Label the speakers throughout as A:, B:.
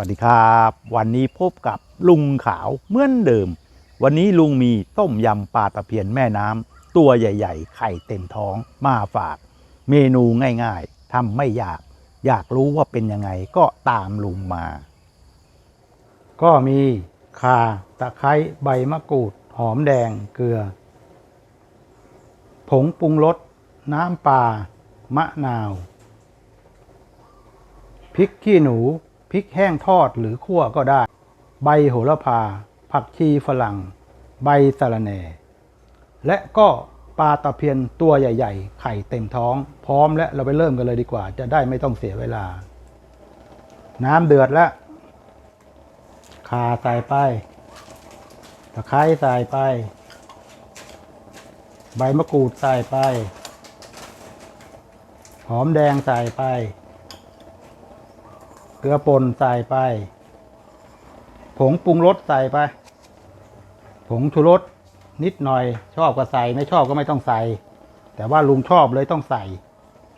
A: วัสดีครับ วันนี้พบกับลุงขาวเหมือนเดิม วันนี้ลุงมีต้มยำปลาตะเพียนแม่น้ำตัวใหญ่ ๆ ไข่เต็มท้องมาฝาก เมนูง่ายๆทำไม่ยาก อยากรู้ว่าเป็นยังไงก็ตามลุงมา ก็มีข่าตะไคร้ใบมะกรูด หอมแดงเกลือ ผงปรุงรสน้ำปลามะนาวพริกขี้หนู พริกแห้งทอดหรือคั่วก็ได้ ใบโหระพา ผักชีฝรั่ง ใบสะระแหน่ และก็ปลาตะเพียนตัวใหญ่ ๆ ไข่เต็มท้อง พร้อมและเราไปเริ่มกันเลยดีกว่า จะได้ไม่ต้องเสียเวลา น้ำเดือดแล้วข่าใส่ไปตะไคร้ใส่ไป ใบมะกรูดใส่ไป หอมแดงใส่ไป เกลือป่นใส่ไป ผงปรุงรสใส่ไป ผงชูรสนิดหน่อย ชอบก็ใส่ไม่ชอบก็ไม่ต้องใส่ แต่ว่าลุงชอบเลยต้องใส่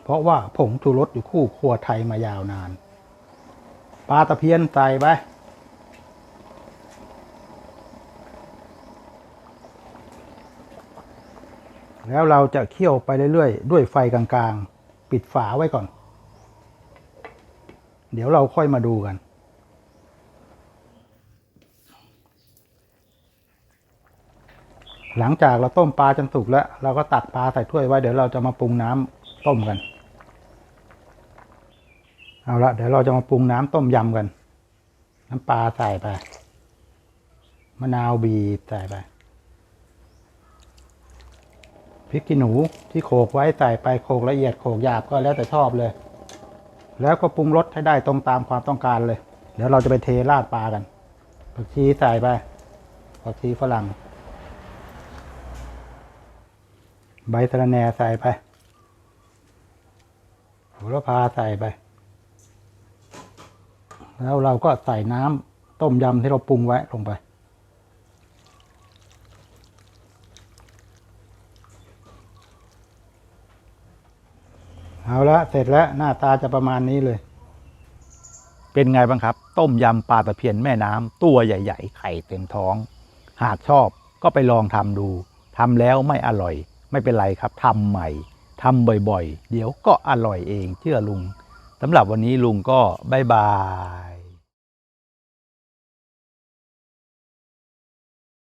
A: เพราะว่าผงชูรสอยู่คู่ครัวไทยมายาวนาน ปลาตะเพียนใส่ไปแล้วเราจะเคี่ยวไปเรื่อยๆ ด้วยไฟกลางๆ ปิดฝาไว้ก่อน เดี๋ยวเราค่อยมาดูกัน หลังจากเราต้มปลาจนสุกแล้ว เราก็ตักปลาใส่ถ้วยไว้เดี๋ยวเราจะมาปรุงน้ำต้มกัน เอาละเดี๋ยวเราจะมาปรุงน้ำต้มยำกัน น้ำปลาใส่ไป มะนาวบีบใส่ไปพริกขี้หนูที่โขกไว้ใส่ไปโขกละเอียดโขกหยาบก็แล้วแต่ชอบเลย แล้วก็ปรุงรสให้ได้ตรงตามความต้องการเลย เดี๋ยวเราจะไปเทราดปลากันผักชีใส่ไปผักชีฝรั่ง ใบสะระแหน่ใส่ไปโหระพาใส่ไป แล้วเราก็ใส่น้ำต้มยำที่เราปรุงไว้ลงไป เอาละเสร็จแล้วหน้าตาจะประมาณนี้เลย เป็นไงบ้างครับ ต้มยำปลาตะเพียนแม่น้ำตัวใหญ่ ๆ ไข่เต็มท้อง หากชอบก็ไปลองทำดูทำแล้วไม่อร่อย ไม่เป็นไรครับทำใหม่ทำบ่อยๆ เดี๋ยวก็อร่อยเองเชื่อลุงสำหรับวันนี้ลุงก็บายบาย